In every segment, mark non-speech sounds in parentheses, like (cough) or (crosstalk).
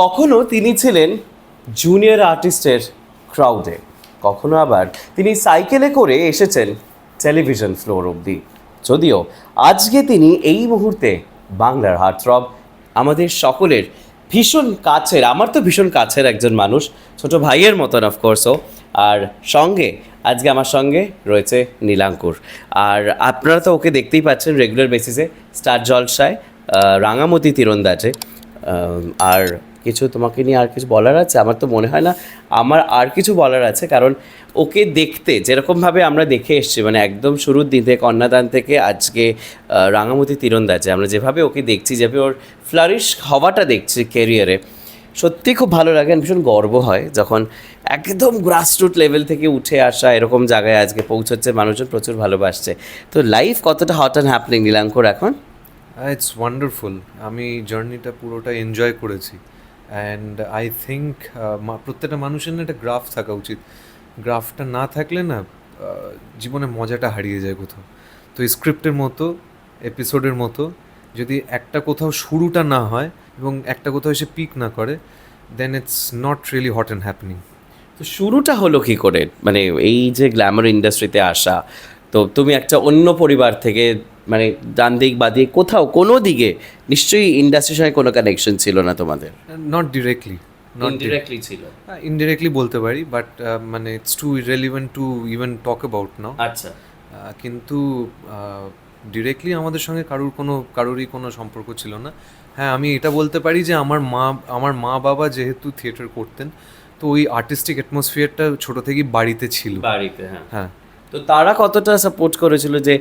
কখনো তিনি ছিলেন জুনিয়র আর্টিস্টের ক্রাউডে কখনো আবার তিনি সাইকেলে করে এসেছেন টেলিভিশন ফ্লোর অবধি। যদিও আজকে তিনি এই মুহূর্তে বাংলার হার্টথ্রব আমাদের সকলের ভীষণ কাছের, আমার তো ভীষণ কাছের একজন মানুষ, ছোট ভাইয়ের মতন অফকোর্সও আর সঙ্গে, আজকে আমার সঙ্গে রয়েছে নীলাঙ্কুর। আর আপনারা তো ওকে দেখতেই পাচ্ছেন রেগুলার বেসিসে স্টার জলসায় রাঙামতি তীরন্দাজে আর কিছু তোমাকে নিয়ে আর কিছু বলার আছে? আমার তো মনে হয় না আমার আর কিছু বলার আছে, কারণ ওকে দেখতে যেরকমভাবে আমরা দেখে এসেছি মানে একদম শুরুর দিন থেকে কন্যাদান থেকে আজকে রাঙামতি তীরন্দাজে, আমরা যেভাবে ওকে দেখছি, যেভাবে ওর ফ্লারিশ হওয়াটা দেখছি ক্যারিয়ারে সত্যি খুব ভালো লাগে ভীষণ গর্ব হয় যখন একদম গ্রাসরুট লেভেল থেকে উঠে আসা এরকম জায়গায় আজকে পৌঁছচ্ছে, মানুষজন প্রচুর ভালোবাসছে। তো লাইফ কতটা হট অ্যান্ড হ্যাপনিং নীলাঙ্কর, এখন? ইটস ওয়ান্ডারফুল আমি জার্নিটা পুরোটা এনজয় করেছি। অ্যান্ড আই থিঙ্ক প্রত্যেকটা মানুষের না একটা গ্রাফ থাকা উচিত। গ্রাফটা না থাকলে না জীবনে মজাটা হারিয়ে যায় কোথাও। তো স্ক্রিপ্টের মতো এপিসোডের মতো, যদি একটা কোথাও শুরুটা না হয় এবং একটা কোথাও এসে পিক না করে then it's not really hot and happening তো শুরুটা হলো কি করে? মানে এই যে গ্ল্যামার ইন্ডাস্ট্রিতে আসা তো তুমি একটা অন্য পরিবার থেকে মানে ডান দিক বা দিক কোথাও কোনো দিকে নিশ্চয়ই ইন্ডাস্ট্রির সঙ্গে কোনো কানেকশন ছিল না তোমাদের? নট ডিরেক্টলি ইনডিরেক্টলি ছিল? ইনডিরেক্টলি বলতে পারি বাট মানে it's too irrelevant to even talk about now আচ্ছা। কিন্তু ডিরেক্টলি আমাদের সঙ্গে কারুর কোনো কারোরই কোনো সম্পর্ক ছিল না। হ্যাঁ আমি এটা বলতে পারি যে আমার মা আমার মা বাবা যেহেতু থিয়েটার করতেন তো ওই আর্টিস্টিক অ্যাটমসফিয়ারটা ছোট থেকেই বাড়িতে ছিল। বাড়িতে হ্যাঁ। হ্যাঁ। তো তারা কতটা সাপোর্ট করেছিল যে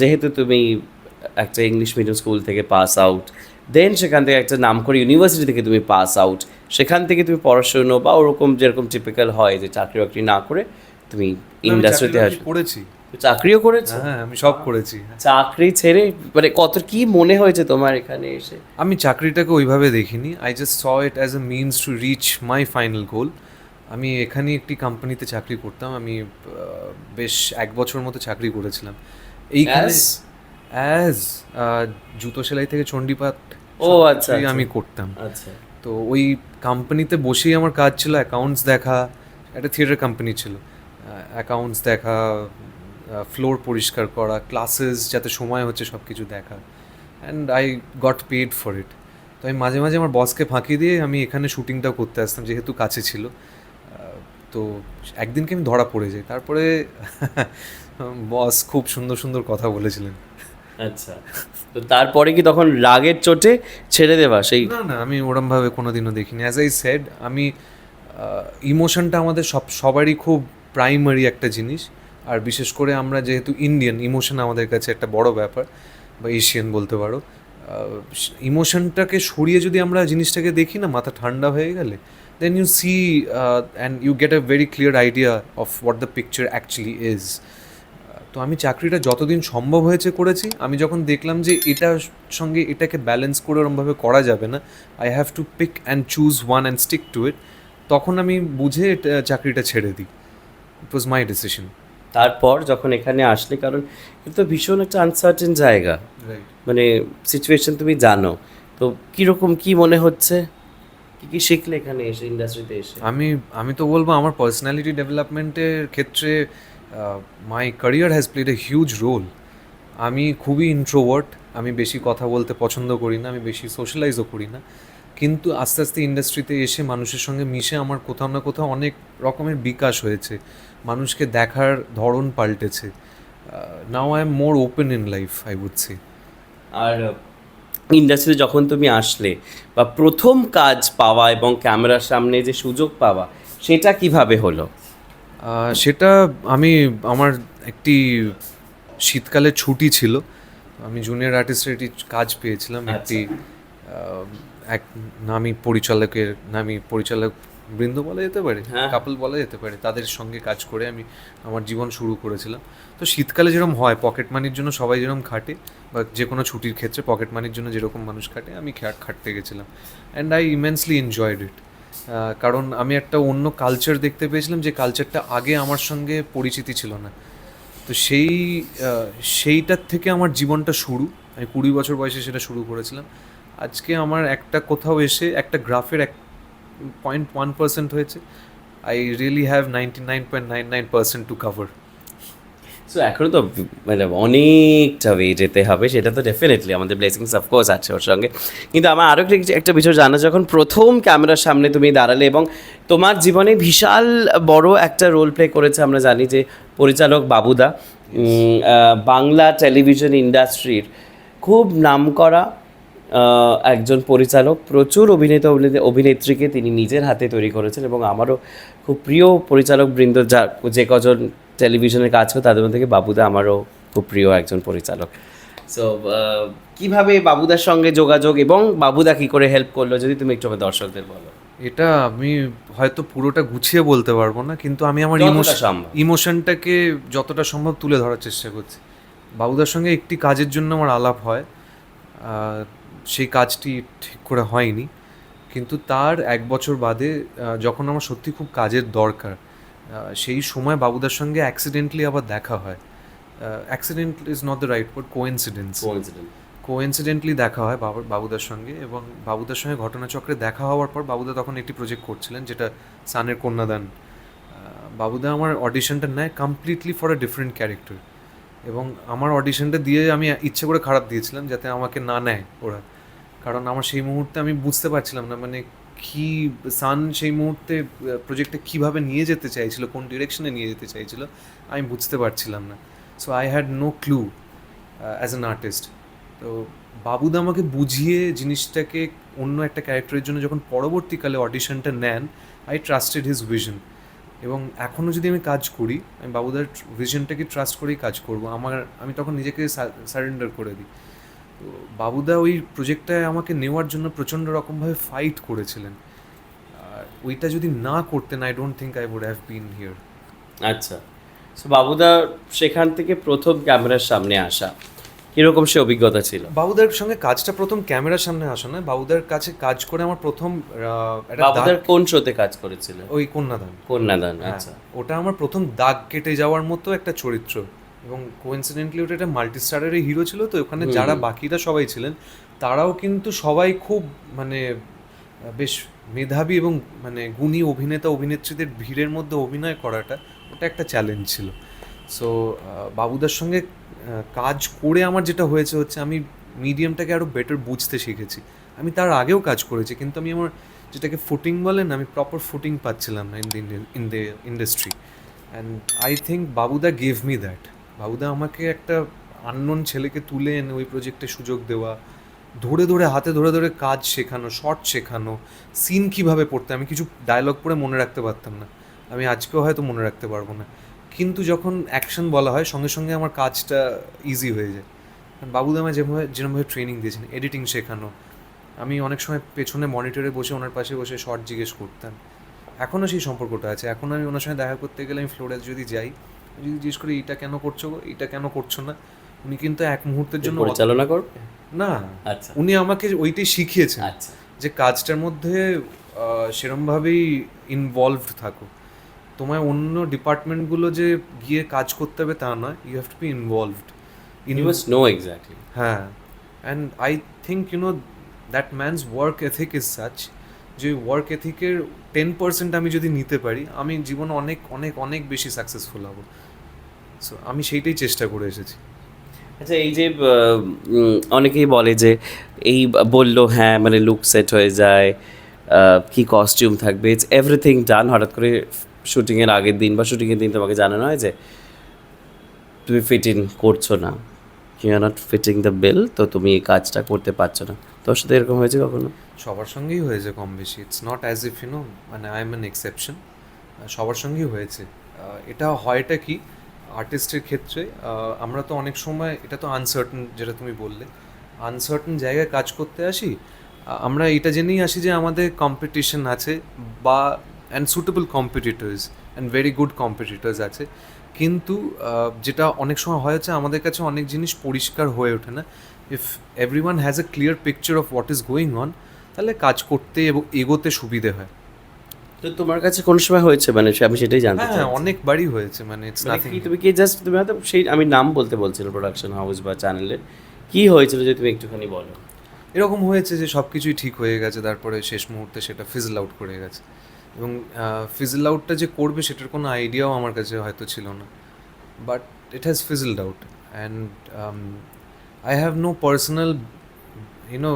যেহেতু তুমি একটা ইংলিশ মিডিয়াম স্কুল থেকে পাস আউট দেন সেখান থেকে একটা নাম করে ইউনিভার্সিটি থেকে তুমি পাস আউট সেখান থেকে তুমি পড়াশুনো বা ওরকম যেরকম টিপিক্যাল হয় যে চাকরি বাকরি না করে তুমি ইন্ডাস্ট্রিতে আসবে। করেছি। চাকরিও করেছ? হ্যাঁ আমি সব করেছি। চাকরি ছেড়ে মানে কত কি মনে হয়েছে তোমার এখানে এসে? আমি চাকরিটাকে ওইভাবে দেখিনি I just saw it as a means to reach my final goal আমি এখানে একটি কোম্পানিতে চাকরি করতাম। আমি বেশ এক বছর মতো চাকরি করেছিলাম। এইখানে As? অ্যাজ জুতো সেলাই থেকে চণ্ডীপাঠ ও, আচ্ছা, আচ্ছা। আমি করতাম। আচ্ছা। তো ওই কোম্পানিতে বসেই আমার কাজ ছিল অ্যাকাউন্টস দেখা একটা থিয়েটার কোম্পানি ছিল। অ্যাকাউন্টস দেখা ফ্লোর পরিষ্কার করা ক্লাসেস যাতে সময় হচ্ছে সব কিছু দেখা। And I got paid for it তো আমি মাঝে মাঝে আমার বসকে ফাঁকি দিয়ে আমি এখানে শুটিংটাও করতে আসতাম যেহেতু কাছে ছিল। তো একদিনকে আমি ধরা পড়ে যাই? তারপরে বস খুব সুন্দর সুন্দর কথা বলেছিলেন। আচ্ছা। তো তারপরে কি তখন রাগের চোটে ছেড়ে দেওয়া সেই না না আমি ওরমভাবে কোনোদিনও দেখিনি। অ্যাজ আই সেড আমি ইমোশনটা আমাদের সব সবারই খুব প্রাইমারি একটা জিনিস। আর বিশেষ করে আমরা যেহেতু ইন্ডিয়ান ইমোশন আমাদের কাছে একটা বড় ব্যাপার বা এশিয়ান বলতে পারো। ইমোশনটাকে সরিয়ে যদি আমরা জিনিসটাকে দেখি না মাথা ঠান্ডা হয়ে গেলে then you see and you get a very clear idea of what the picture actually is তো আমি চাকরিটা যতদিন সম্ভব হয়েছে করেছি আমি যখন দেখলাম যে এটার সঙ্গে এটাকে ব্যালেন্স করে ওরমভাবে করা যাবে না I have to pick and choose one and stick to it তখন আমি বুঝে এটা চাকরিটা ছেড়ে দিই। ইট ওয়াজ মাই ডিসিশন তারপর যখন এখানে আসলে কারণ এটা তো ভীষণ একটা আনসার্টেন জায়গা। মানে সিচুয়েশন তুমি জানো। তো কীরকম কি মনে হচ্ছে? কি কি শিখলে এখানে এসে ইন্ডাস্ট্রিতে এসে? আমি আমি তো বলব আমার পার্সোনালিটি ডেভেলপমেন্টের ক্ষেত্রে my career has played a huge role আমি খুবই ইন্ট্রোভার্ট আমি বেশি কথা বলতে পছন্দ করি না আমি বেশি সোশ্যালাইজও করি না। কিন্তু আস্তে আস্তে ইন্ডাস্ট্রিতে এসে মানুষের সঙ্গে মিশে আমার কোথাও না কোথাও অনেক রকমের বিকাশ হয়েছে। মানুষকে দেখার ধরন পাল্টেছে। Now I am more open in life I would say আর ইন্ডাস্ট্রিতে যখন তুমি আসলে বা প্রথম কাজ পাওয়া এবং ক্যামেরার সামনে যে সুযোগ পাওয়া সেটা কীভাবে হলো? সেটা আমি আমার একটি শীতকালে ছুটি ছিল। আমি জুনিয়র আর্টিস্টের একটি কাজ পেয়েছিলাম একটি এক নামি পরিচালকের নামি পরিচালক বৃন্দ বলা যেতে পারে হ্যাঁ। কাপল বলা যেতে পারে তাদের সঙ্গে কাজ করে আমি আমার জীবন শুরু করেছিলাম। তো শীতকালে যেরকম হয় পকেট মানির জন্য সবাই যেরকম খাটে বা যে কোনো ছুটির ক্ষেত্রে পকেট মানির জন্য যেরকম মানুষ খাটে আমি খাটতে গেছিলাম। And I immensely enjoyed it কারণ আমি একটা অন্য কালচার দেখতে পেয়েছিলাম যে কালচারটা আগে আমার সঙ্গে পরিচিতি ছিল না। তো সেই সেইটার থেকে আমার জীবনটা শুরু। আমি কুড়ি বছর বয়সে সেটা শুরু করেছিলাম। আজকে আমার একটা কোথাও এসে একটা গ্রাফের এক পয়েন্ট ওয়ান পার্সেন্ট হয়েছে। I really have ninety nine point nine nine percent to cover so এখনও তো মানে অনেকটা ওয়ে যেতে হবে সেটা তো ডেফিনেটলি আমাদের ব্লেসিংস অফকোর্স আছে ওর সঙ্গে। কিন্তু আমার আরও একটা বিষয় জানা যখন প্রথম ক্যামেরার সামনে তুমি দাঁড়ালে এবং তোমার জীবনে বিশাল বড় একটা রোল প্লে করেছে আমরা জানি যে পরিচালক বাবুদা বাংলা টেলিভিশন ইন্ডাস্ট্রির খুব নামকরা আহ, একজন পরিচালক প্রচুর অভিনেতা অভিনেতা অভিনেত্রীকে তিনি নিজের হাতে তৈরি করেছেন এবং আমারও খুব প্রিয় পরিচালক বৃন্দ যা যে কজন টেলিভিশনে কাজ করে তাদের মধ্যে থেকে বাবুদা আমারও খুব প্রিয় একজন পরিচালক। সো কীভাবে বাবুদার সঙ্গে যোগাযোগ এবং বাবুদা কি করে হেল্প করল যদি তুমি একটু আমার দর্শকদের বলো। এটা আমি হয়তো পুরোটা গুছিয়ে বলতে পারব না কিন্তু আমি আমার ইমোশন ইমোশনটাকে যতটা সম্ভব তুলে ধরার চেষ্টা করছি। বাবুদার সঙ্গে একটি কাজের জন্য আমার আলাপ হয়। সেই কাজটি ঠিক করে হয়নি। কিন্তু তার এক বছর বাদে যখন আমার সত্যি খুব কাজের দরকার সেই সময় বাবুদার সঙ্গে অ্যাক্সিডেন্টলি আবার দেখা হয়। Accident is not the right but coincidence coincidentally দেখা হয় বাবুদার সঙ্গে এবং বাবুদার সঙ্গে ঘটনাচক্রে দেখা হওয়ার পর বাবুদা তখন একটি প্রজেক্ট করছিলেন যেটা সানের কন্যাদান। বাবুদা আমার অডিশনটা নেয় completely for a different character এবং আমার অডিশনটা দিয়ে আমি ইচ্ছে করে খারাপ দিয়েছিলাম যাতে আমাকে না নেয় ওরা। কারণ আমার সেই মুহূর্তে আমি বুঝতে পারছিলাম না মানে কি সান সেই মুহূর্তে প্রজেক্টটা কীভাবে নিয়ে যেতে চাইছিল, কোন ডিরেকশনে নিয়ে যেতে চাইছিল, আমি বুঝতে পারছিলাম না। So I had no clue as an artist তো বাবুদা আমাকে বুঝিয়ে জিনিসটাকে অন্য একটা ক্যারেক্টারের জন্য যখন পরবর্তীকালে অডিশনটা নেন আই ট্রাস্টেড হিজ ভিশন এবং এখনও যদি আমি কাজ করি, আমি বাবুদার ভিশনটাকে ট্রাস্ট করেই কাজ করব। আমার, আমি তখন নিজেকে সারেন্ডার করে দিই। তো বাবুদা ওই প্রজেক্টটায় আমাকে নেওয়ার জন্য প্রচণ্ড রকমভাবে ফাইট করেছিলেন। আর ওইটা যদি না করতেন I don't think I would have been here আচ্ছা। সো বাবুদা সেখান থেকে প্রথম ক্যামেরার সামনে আসা কীরকম সে অভিজ্ঞতা ছিল? বাবুদার সঙ্গে কাজটা প্রথম ক্যামেরার সামনে আসা নয় বাবুদার কাছে কাজ করে আমার প্রথম বাবুদার কোন শোতে কাজ করেছিল ওই কন্যাদান। কন্যাদান হ্যাঁ, আচ্ছা। ওটা আমার প্রথম দাগ কেটে যাওয়ার মতো একটা চরিত্র। এবং কোইন্সিডেন্টলি ওটা একটা মাল্টি স্টারের হিরো ছিল তো ওখানে যারা বাকিরা সবাই ছিলেন তারাও কিন্তু সবাই খুব মানে বেশ মেধাবী এবং মানে গুণী অভিনেতা অভিনেত্রীদের ভিড়ের মধ্যে অভিনয় করাটা ওটা একটা চ্যালেঞ্জ ছিল। সো বাবুদার সঙ্গে কাজ করে আমার যেটা হয়েছে হচ্ছে আমি মিডিয়ামটাকে আরও বেটার বুঝতে শিখেছি। আমি তার আগেও কাজ করেছি কিন্তু আমি আমার যেটাকে ফুটিং বলেন আমি প্রপার ফুটিং পাচ্ছিলাম না in the in the industry and I think Babuda gave me that Babuda আমাকে একটা আননোন ছেলেকে তুলে এনে ওই প্রজেক্টে সুযোগ দেওয়া, ধরে ধরে হাতে ধরে ধরে কাজ শেখানো শর্ট শেখানো সিন কীভাবে পড়তে, আমি কিছু ডায়লগ পড়ে মনে রাখতে পারতাম না। আমি আজকেও হয়তো মনে রাখতে পারব না। কিন্তু যখন অ্যাকশন বলা হয়, সঙ্গে সঙ্গে আমার কাজটা ইজি হয়ে যায়। কারণ বাবুদা আমায় যেভাবে যেরকমভাবে ট্রেনিং দিয়েছেন এডিটিং শেখানো, আমি অনেক সময় পেছনে মনিটরে বসে, ওনার পাশে বসে শর্ট জিজ্ঞেস করতাম। এখনও সেই সম্পর্কটা আছে। এখন আমি ওনার সঙ্গে দেখা করতে গেলে আমি ফ্লোরে যদি যাই যদি জিজ্ঞেস করি এটা কেন করছ এটা কেন করছ না? উনি কিন্তু এক মুহূর্তের জন্য পরিচালনা করবে? না। আচ্ছা। উনি আমাকে ওইটাই শিখিয়েছেন আচ্ছা। যে কাজটার মধ্যে সেরমভাবেই ইনভলভড থাকো। তোমায় অন্য ডিপার্টমেন্টগুলো যে গিয়ে কাজ করতে হবে তা নয় you have to be involved you must know exactly হ্যাঁ। And I think you know that man's work ethic is such যে ওয়ার্ক এথিকের টেন পার্সেন্ট আমি যদি নিতে পারি আমি জীবনে অনেক অনেক অনেক বেশি সাকসেসফুল হব। সো আমি সেইটাই চেষ্টা করে এসেছি। আচ্ছা এই যে অনেকেই বলে যে এই বলল হ্যাঁ মানে লুক সেট হয়ে যায় কি কস্টিউম থাকবে? ইটস এভরিথিং ডান হঠাৎ করে শুটিংয়ের আগের দিন বা শুটিংয়ের দিন তোমাকে জানানো হয় যে তুমি ফিট ইন করছ না। You are not fitting the bill তো তুমি এই কাজটা করতে পারছ না। তোর সাথে এরকম হয়েছে কখনো? সবার সঙ্গেই হয়েছে কম বেশি। It's not as if you know মানে আই এম অ্যান এক্সেপশন সবার সঙ্গেই হয়েছে। এটা হয়টা কি? আর্টিস্টের ক্ষেত্রে আমরা তো অনেক সময়, এটা তো আনসার্টেন যেটা তুমি বললে আনসার্টেন জায়গায় কাজ করতে আসি আমরা এটা জেনেই আসি যে আমাদের কম্পিটিশন আছে বা and suitable competitors and very good competitors আছে। কিন্তু যেটা অনেক সময় হয় হচ্ছে আমাদের কাছে অনেক জিনিস পরিষ্কার হয়ে ওঠে না। If everyone has a clear picture of what is going on তাহলে কাজ করতে এবং এগোতে সুবিধে হয়। তো তোমার কাছে কোন সময় হয়েছে? মানে আমি সেটাই জানতে হ্যাঁ চাই অনেকবারই হয়েছে মানে ইটস মানে নাথিং তুমি কি জাস্ট তুমি হয়তো সেই আমি নাম বলতে বলছিল প্রোডাকশন হাউস বা চ্যানেলের কি হয়েছিল যে তুমি একটুখানি বলো? এরকম হয়েছে যে সব কিছুই ঠিক হয়ে গেছে তারপরে শেষ মুহূর্তে সেটা ফিজল আউট করে গেছে। এবং ফিজল আউটটা যে করবে সেটার কোনো আইডিয়াও আমার কাছে হয়তো ছিল না। But it has fizzled out and I have no personal you know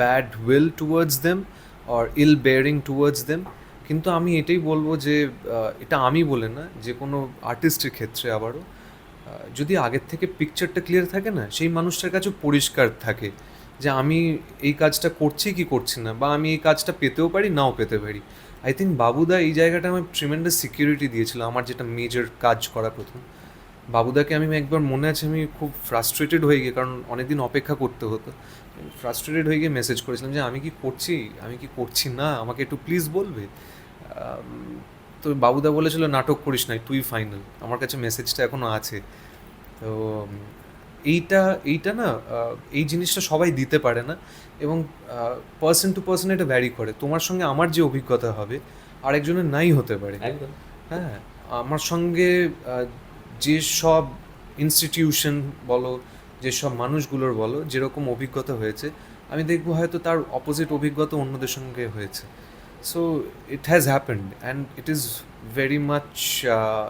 bad will towards them or ill bearing towards them কিন্তু আমি এটাই বলব যে এটা আমি বলে না, যে কোনো আর্টিস্টের ক্ষেত্রে আবারও যদি আগের থেকে পিকচারটা ক্লিয়ার থাকে না, সেই মানুষটার কাছেও পরিষ্কার থাকে যে আমি এই কাজটা করছি কি করছি না, বা আমি এই কাজটা পেতেও পারি, নাও পেতে পারি। আই থিঙ্ক বাবুদা এই জায়গাটা আমার ট্রিমেন্ডাস সিকিউরিটি দিয়েছিল, আমার যেটা মেজর কাজ করা প্রথম। বাবুদাকে আমি একবার মনে আছে, আমি খুব ফ্রাস্ট্রেটেড হয়ে গিয়ে, কারণ অনেকদিন অপেক্ষা করতে হতো ফ্রাস্ট্রেটেড হয়ে গিয়ে মেসেজ করেছিলাম যে, আমি কি করছি? আমি কি করছি না? আমাকে একটু প্লিজ বলবে? তো বাবুদা বলেছিল নাটক করিস নাই তুই ফাইনাল আমার কাছে মেসেজটা এখনও আছে। তো এইটা এইটা না এই জিনিসটা সবাই দিতে পারে না এবং পার্সন টু পার্সন এটা ভ্যারি করে। তোমার সঙ্গে আমার যে অভিজ্ঞতা হবে আরেকজনের নাই হতে পারে। হ্যাঁ আমার সঙ্গে আহ, যেসব ইনস্টিটিউশন বলো যেসব মানুষগুলোর বলো যেরকম অভিজ্ঞতা হয়েছে আমি দেখব হয়তো তার অপোজিট অভিজ্ঞতা অন্যদের সঙ্গে হয়েছে। So has happened and it is very much uh,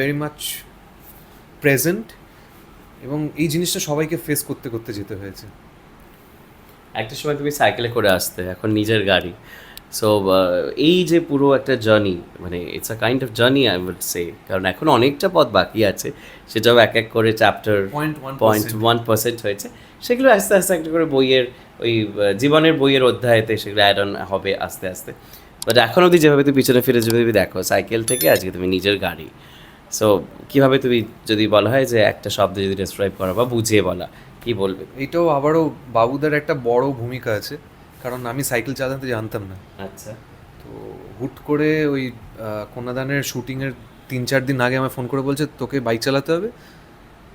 very much present এবং এই জিনিসটা সবাইকে ফেস করতে করতে যেতে হয়েছে। একটা সময় তুমি সাইকেলে করে আসতে এখন নিজের গাড়ি। সো এই যে পুরো একটা জার্নি মানে it's a kind of journey I would say কারণ এখন অনেকটা পথ বাকি আছে। সেটাও এক এক করে চ্যাপ্টার পয়েন্ট ওয়ান পার্সেন্ট হয়েছে। সেগুলো আস্তে আস্তে একটা করে বইয়ের ওই জীবনের বইয়ের অধ্যায়তে সেগুলো অ্যাড অন হবে আস্তে আস্তে। বাট এখন অবধি যেভাবে তুমি পিছনে ফিরে যদি দেখো সাইকেল থেকে আজকে তুমি নিজের গাড়ি। সো কীভাবে তুমি যদি বলা হয় যে একটা শব্দ যদি ডেসক্রাইব করা বা বুঝিয়ে বলা কি বলবে? এটাও আবারও বাবুদার একটা বড় ভূমিকা আছে। কারণ আমি সাইকেল চালাতে জানতাম না। আচ্ছা। তো হুট করে ওই কন্যাদানের শুটিংয়ের তিন চার দিন আগে আমায় ফোন করে বলছে তোকে বাইক চালাতে হবে।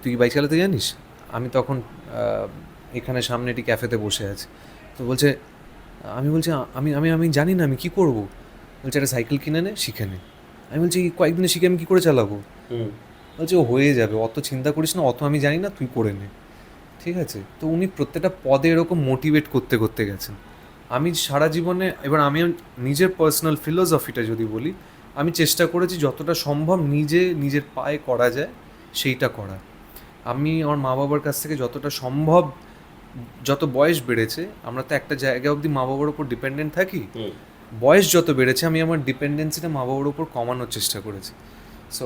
তুই বাইক চালাতে জানিস? আমি তখন এখানে সামনে একটি ক্যাফেতে বসে আছি। তো বলছে আমি বলছি আমি আমি আমি জানি না আমি কি করব? বলছে একটা সাইকেল কিনে নে শিখে নে। আমি বলছি "এই কয়েকদিনে শিখে আমি কী করে চালাবো? হুম। বলছে ও হয়ে যাবে অত চিন্তা করিস না অত আমি জানি না তুই করে নে। ঠিক আছে? তো উনি প্রত্যেকটা পদে এরকম মোটিভেট করতে করতে গেছেন। আমি সারা জীবনে এবার আমি নিজের পার্সোনাল ফিলোসফিটা যদি বলি আমি চেষ্টা করেছি যতটা সম্ভব নিজে নিজের পায়ে করা যায় সেইটা করা। আমি আমার মা বাবার কাছ থেকে যতটা সম্ভব যত বয়স বেড়েছে আমরা তো একটা জায়গা অবধি মা বাবার উপর ডিপেন্ডেন্ট থাকি বয়স যত বেড়েছে আমি আমার ডিপেন্ডেন্সিটা মা বাবার উপর কমানোর চেষ্টা করেছি। সো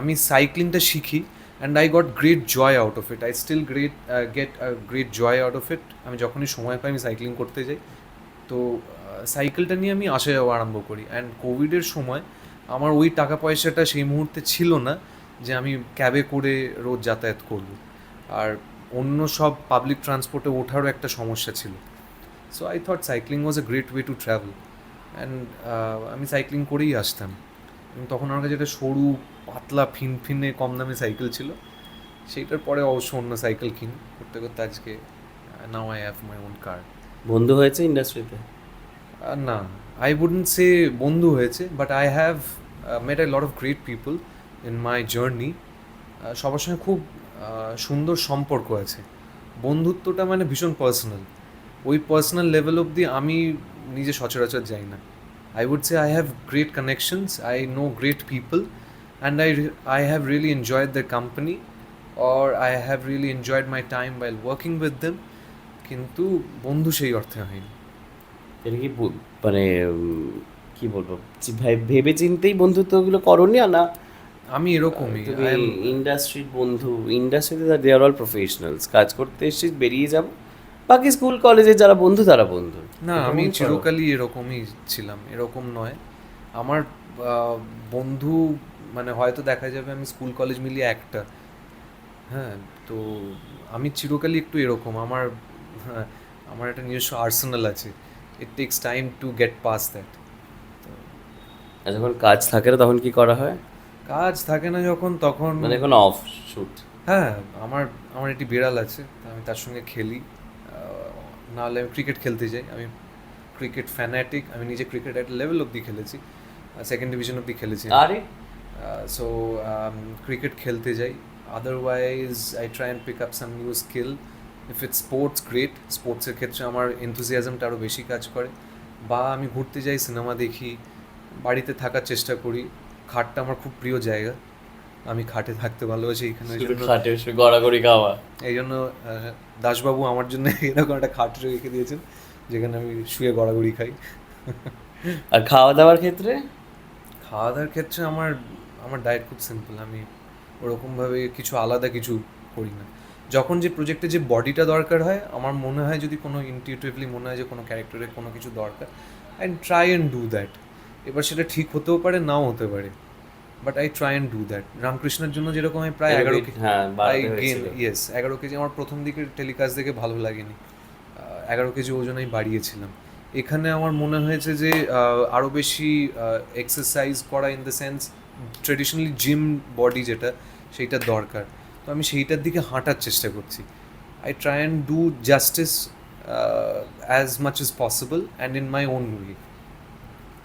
আমি সাইক্লিংটা শিখি and I got great joy out of it I still great get great joy out of it আমি যখনই সময় পাই, আমি সাইক্লিং করতে যাই। তো সাইকেলটা নিয়ে আমি আসা যাওয়া আরম্ভ করি। অ্যান্ড কোভিডের সময় আমার ওই টাকা পয়সাটা সেই মুহূর্তে ছিল না যে আমি ক্যাবে করে রোজ যাতায়াত করব। আর অন্য সব পাবলিক ট্রান্সপোর্টে ওঠারও একটা সমস্যা ছিল। So I thought cycling was a great way to travel and আমি সাইক্লিং করেই আসতাম। তখন আমার কাছে একটা সরু পাতলা ফিনফিনে কম দামে সাইকেল ছিল। সেইটার পরে অবশ্য অন্য সাইকেল কিনি। করতে করতে আজকে now I have my own car বন্ধু হয়েছে ইন্ডাস্ট্রিতে না। আই উডেন্ট সে বন্ধু হয়েছে but I have met a lot of great people in my journey সবার সঙ্গে খুব সুন্দর সম্পর্ক আছে। বন্ধুত্বটা মানে ভীষণ পার্সোনাল ওই পার্সোনাল লেভেল অবধি আমি নিজে সচরাচর যাই না। I would say I have great connections I know great people and I I have really enjoyed the company or I have really enjoyed my time while working with them কিন্তু বন্ধু সেই অর্থে হয়নি। এটা কি মানে কি বলব? ভাই- ভেবে চিন্তেই বন্ধুত্বগুলো করনি না? আমি এরকমই ইন্ডাস্ট্রির বন্ধু ইন্ডাস্ট্রিতে দে আর অল প্রফেশনালস কাজ করতে এসেছিস বেরিয়ে যাব। বাকি স্কুল কলেজে যারা বন্ধু তারা বন্ধু। না আমি চিরকালই এরকমই ছিলাম এরকম নয়। আমার বন্ধু মানে হয়তো দেখা যাবে আমি স্কুল কলেজ মিলিয়ে একটা। হ্যাঁ তো আমি চিরকালই একটু এরকম। আমার হ্যাঁ, আমার একটা নিজস্ব আর্সেনাল আছে। It takes time to get past that যখন কাজ থাকে না তখন কি করা হয়? কাজ থাকে না যখন তখন মানে এখন অফ শুট হ্যাঁ আমার আমার একটি বিড়াল আছে আমি তার সঙ্গে খেলি। নাহলে আমি ক্রিকেট খেলতে যাই। আমি ক্রিকেট ফ্যানাটিক আমি নিজে ক্রিকেট একটা লেভেল অবধি খেলেছি। সেকেন্ড ডিভিশন অবধি খেলেছি আরে! সো ক্রিকেট খেলতে যাই। Otherwise I try and pick up some new skill if it's sports great স্পোর্টসের ক্ষেত্রে আমার এনথুজিয়াজমটা আরও বেশি কাজ করে। বা আমি ঘুরতে যাই সিনেমা দেখি বাড়িতে থাকার চেষ্টা করি। খাটটা আমার খুব প্রিয় জায়গা। আমি খাটে থাকতে ভালোবাসি এখানে খাটে গড়াগড়ি খাওয়া। এই জন্য দাসবাবু আমার জন্য (laughs) এরকম একটা খাট রেখে দিয়েছেন যেখানে আমি শুয়ে গড়াগড়ি খাই। (laughs) আর খাওয়া দাওয়ার ক্ষেত্রে? খাওয়া দাওয়ার ক্ষেত্রে আমার আমার ডায়েট খুব সিম্পল আমি ওরকমভাবে কিছু আলাদা কিছু করি না। যখন যে প্রজেক্টে যে বডিটা দরকার হয় আমার মনে হয় যদি কোনো ইনটিউটিভলি মনে হয় যে কোনো ক্যারেক্টারের কোনো কিছু দরকার I try and do that এবার সেটা ঠিক হতেও পারে নাও হতে পারে। But I try and do that রামকৃষ্ণের জন্য যেরকম আমি প্রায় এগারো কেজি আই গেন ইয়েস এগারো কেজি। আমার প্রথম দিকের টেলিকাস্ট দেখে ভালো লাগেনি। এগারো কেজি ওজন আমি বাড়িয়েছিলাম। এখানে আমার মনে হয়েছে যে আহ, আরও বেশি এক্সারসাইজ করা in the sense traditionally gym body যেটা সেইটা দরকার। তো আমি সেইটার দিকে হাঁটার চেষ্টা করছি। I try and do justice as much is possible and in my own way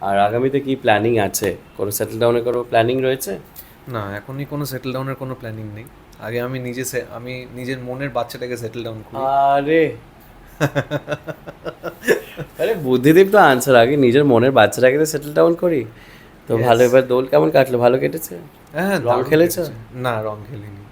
আর আগামীতে কি প্ল্যানিং আছে? কোনো সেটেল ডাউনের কোনো প্ল্যানিং রয়েছে? না এখনই কোনো সেটেল ডাউনের কোনো প্ল্যানিং নেই। আগে আমি নিজে সে- আমি নিজের মনের বাচ্চাটাকে সেটেল ডাউন করি। আরে! আরে বুদ্ধিদীপ তো আনসার আগে নিজের মনের বাচ্চাটাকে তো সেটেল ডাউন করি। তো ভালো এবার দোল কেমন কাটলো? ভালো কেটেছে? হ্যাঁ রং খেলেছো? না রং খেলিনি।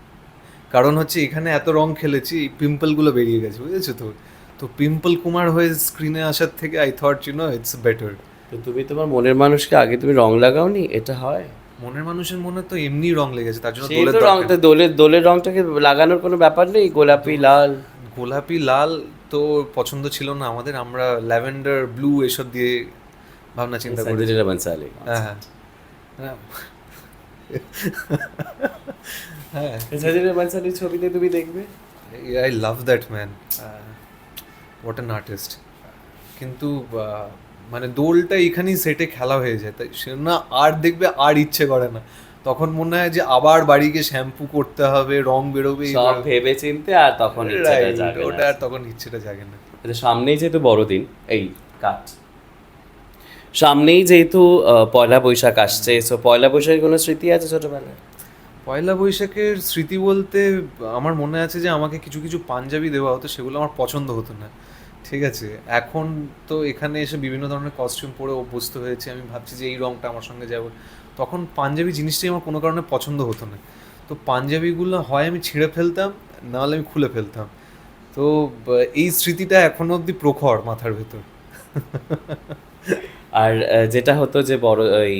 কারণ হচ্ছে এখানে এত রং খেলেছি পিম্পলগুলো বেরিয়ে গেছে বুঝেছ তো? তো পিম্পল কুমার হয়ে স্ক্রিনে আসার থেকে I thought you know it's better তো তুমি তোমার মনের মানুষকে আগে তুমি রং লাগাওনি? এটা হয়। মনের মানুষের মনে তো এমনি রং লেগেছে তার জন্য দোলের রংটা দোলের দোলের রংটাকে লাগানোর কোনো ব্যাপার নেই? গোলাপি লাল। গোলাপি লাল তো পছন্দ ছিল না আমাদের আমরা ল্যাভেন্ডার ব্লু এসব দিয়ে ভাবনা চিন্তা করি সঞ্জয় বানসালি হ্যাঁ হ্যাঁ। হ্যাঁ। হ্যাঁ। বানসালির ছবিতে তুমি দেখবে? I love that man what an artist কিন্তু মানে দোলটা এখানেই সেটে খেলা হয়ে যায়। তাই সে না আর দেখবে আর ইচ্ছে করে না। তখন মনে হয় যে আবার বাড়ি গিয়ে শ্যাম্পু করতে হবে রং বেরোবে এই সব ভেবে চিনতে আর তখন ইচ্ছাটা জাগে না। ওটা আর তখন ইচ্ছেটা জাগে না। আচ্ছা, সামনেই যেহেতু বড়দিন এই কাট। সামনেই যেহেতু পয়লা বৈশাখ আসছে সো পয়লা বৈশাখের কোনো স্মৃতি আছে ছোটবেলায়? পয়লা বৈশাখের স্মৃতি বলতে আমার মনে আছে যে আমাকে কিছু কিছু পাঞ্জাবি দেওয়া হতো সেগুলো আমার পছন্দ হতো না। ঠিক আছে। এখন তো এখানে এসে বিভিন্ন ধরনের কস্টিউম পরে অভ্যস্ত হয়েছে। আমি ভাবছি যে এই রংটা আমার সঙ্গে যাবে। তখন পাঞ্জাবি জিনিসটাই আমার কোনো কারণে পছন্দ হতো না। তো পাঞ্জাবিগুলো হয় আমি ছিঁড়ে ফেলতাম, নাহলে আমি খুলে ফেলতাম। তো এই স্মৃতিটা এখনও অবধি প্রখর মাথার ভেতর। আর যেটা হতো যে বড়, এই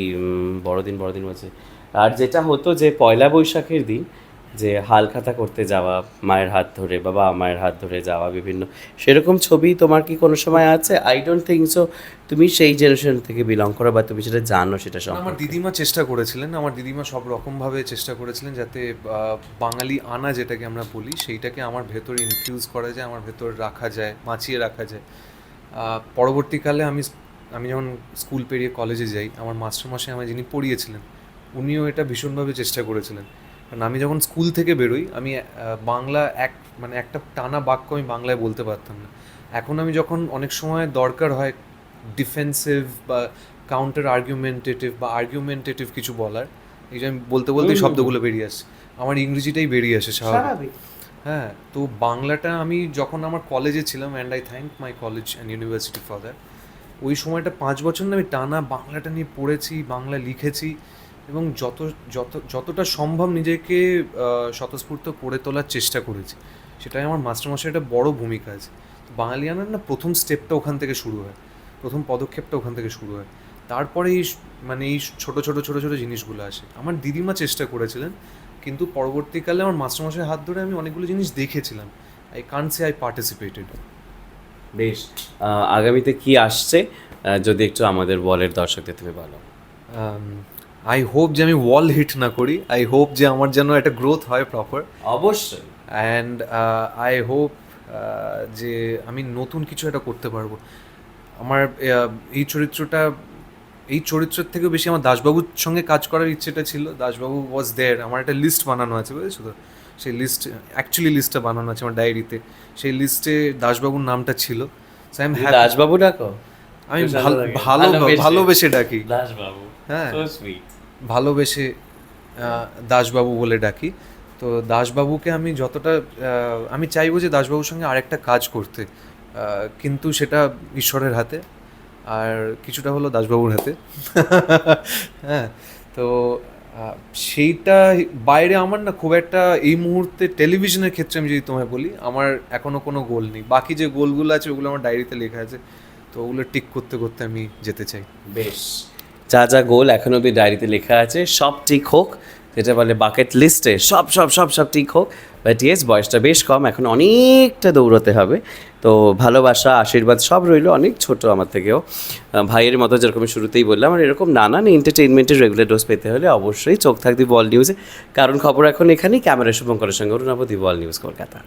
বড়দিন বড়দিন বলছে। আর যেটা হতো যে পয়লা বৈশাখের দিন যে হালখাতা করতে যাওয়া মায়ের হাত ধরে বা বাবা মায়ের হাত ধরে যাওয়া বিভিন্ন। সেরকম ছবি তোমার কি কোনো সময় আছে? আই ডোন্ট থিঙ্ক সো তুমি সেই জেনারেশন থেকে বিলং করো বা তুমি সেটা জানো সেটা সব আমার দিদিমা চেষ্টা করেছিলেন আমার দিদিমা সব রকমভাবে চেষ্টা করেছিলেন যাতে বাঙালি আনা যেটাকে আমরা বলি সেইটাকে আমার ভেতর ইনফিউজ করা যায় আমার ভেতর রাখা যায় বাঁচিয়ে রাখা যায়। পরবর্তীকালে আমি আমি যখন স্কুল পেরিয়ে কলেজে যাই আমার মাস্টারমশাই আমায় যিনি পড়িয়েছিলেন উনিও এটা ভীষণভাবে চেষ্টা করেছিলেন। কারণ আমি যখন স্কুল থেকে বেরোই আমি বাংলা এক মানে একটা টানা বাক্য আমি বাংলায় বলতে পারতাম না। এখন আমি যখন অনেক সময় দরকার হয় ডিফেন্সিভ বা কাউন্টার আর্গুমেন্টেটিভ বা আর্গুমেন্টেটিভ কিছু বলার এই যে আমি বলতে বলতেই শব্দগুলো বেরিয়ে আসে। আমার ইংরেজিটাই বেরিয়ে আসে স্বাভাবিক। স্বাভাবিক। হ্যাঁ তো বাংলাটা আমি যখন আমার কলেজে ছিলাম and I thank my college and university for that ওই সময়টা পাঁচ বছর না আমি টানা বাংলাটা নিয়ে পড়েছি বাংলা লিখেছি। এবং যত যত যতটা সম্ভব নিজেকে স্বতঃস্ফূর্ত করে তোলার চেষ্টা করেছি। সেটাই আমার মাস্টারমশাই একটা বড় ভূমিকা আছে। বাঙালিয়ানার না প্রথম স্টেপটা ওখান থেকে শুরু হয়। প্রথম পদক্ষেপটা ওখান থেকে শুরু হয়। তারপরে এই মানে এই ছোট ছোট ছোট ছোটো জিনিসগুলো আসে। আমার দিদিমা চেষ্টা করেছিলেন কিন্তু পরবর্তীকালে আমার মাস্টারমশাই হাত ধরে আমি অনেকগুলো জিনিস দেখেছিলাম। আই কান সে আই পার্টিসিপেটেড বেশ আগামীতে কি আসছে? যদি একটু আমাদের বলের দর্শকদের তুমি বলো। আই হোপ যে আমি ওয়াল হিট না করি। আই হোপ যে আমার যেন একটা গ্রোথ হয় প্রপার অবশ্যই। অ্যান্ড আই হোপ যে আমি নতুন কিছু একটা করতে পারব। আমার এই চরিত্রটা এই চরিত্রের থেকেও বেশি আমার দাসবাবুর সঙ্গে কাজ করার ইচ্ছেটা ছিল। দাসবাবু ওয়াজ দেয়ার আমার একটা লিস্ট বানানো আছে বুঝেছ তো? সেই লিস্ট অ্যাকচুয়ালি লিস্টটা বানানো আছে আমার ডায়েরিতে সেই লিস্টে দাসবাবুর নামটা ছিল। দাসবাবু ডাকো। আমি ভালো ভালো। ভালোবেসে। ডাকি। দাসবাবু হ্যাঁ। ভালোবেসে দাসবাবু বলে ডাকি। তো দাসবাবুকে আমি যতটা আমি চাইব যে দাসবাবুর সঙ্গে আরেকটা কাজ করতে কিন্তু সেটা ঈশ্বরের হাতে, আর কিছুটা হলো দাসবাবুর হাতে। (laughs) হ্যাঁ তো সেইটা বাইরে আমার না খুব একটা এই মুহূর্তে টেলিভিশনের ক্ষেত্রে আমি যদি তোমায় বলি, আমার এখনও কোনো গোল নেই। বাকি যে গোলগুলো আছে, ওগুলো আমার ডায়েরিতে লেখা আছে, তো ওগুলো টিক করতে করতে আমি যেতে চাই। বেশ। যা যা গোল এখন অব্দি ডায়েরিতে লেখা আছে, সব ঠিক হোক। যেটা বলে বাকেট লিস্টে সব সব সব সব ঠিক হোক। বাট ইয়েস বয়সটা বেশ কম, এখন অনেকটা দৌড়তে হবে। তো ভালোবাসা, আশীর্বাদ সব রইল, অনেক ছোট আমার থেকেও। ভাইয়ের মতো যেরকম শুরুতেই বললাম, আর এরকম নানান এন্টারটেইনমেন্টের রেগুলার ডোজ পেতে হলে অবশ্যই চোখ থাকবে বল নিউজে কারণ খবর এখন এখানেই। ক্যামেরা শুভঙ্করের সঙ্গে অরুণাবধি বল নিউজ কলকাতা।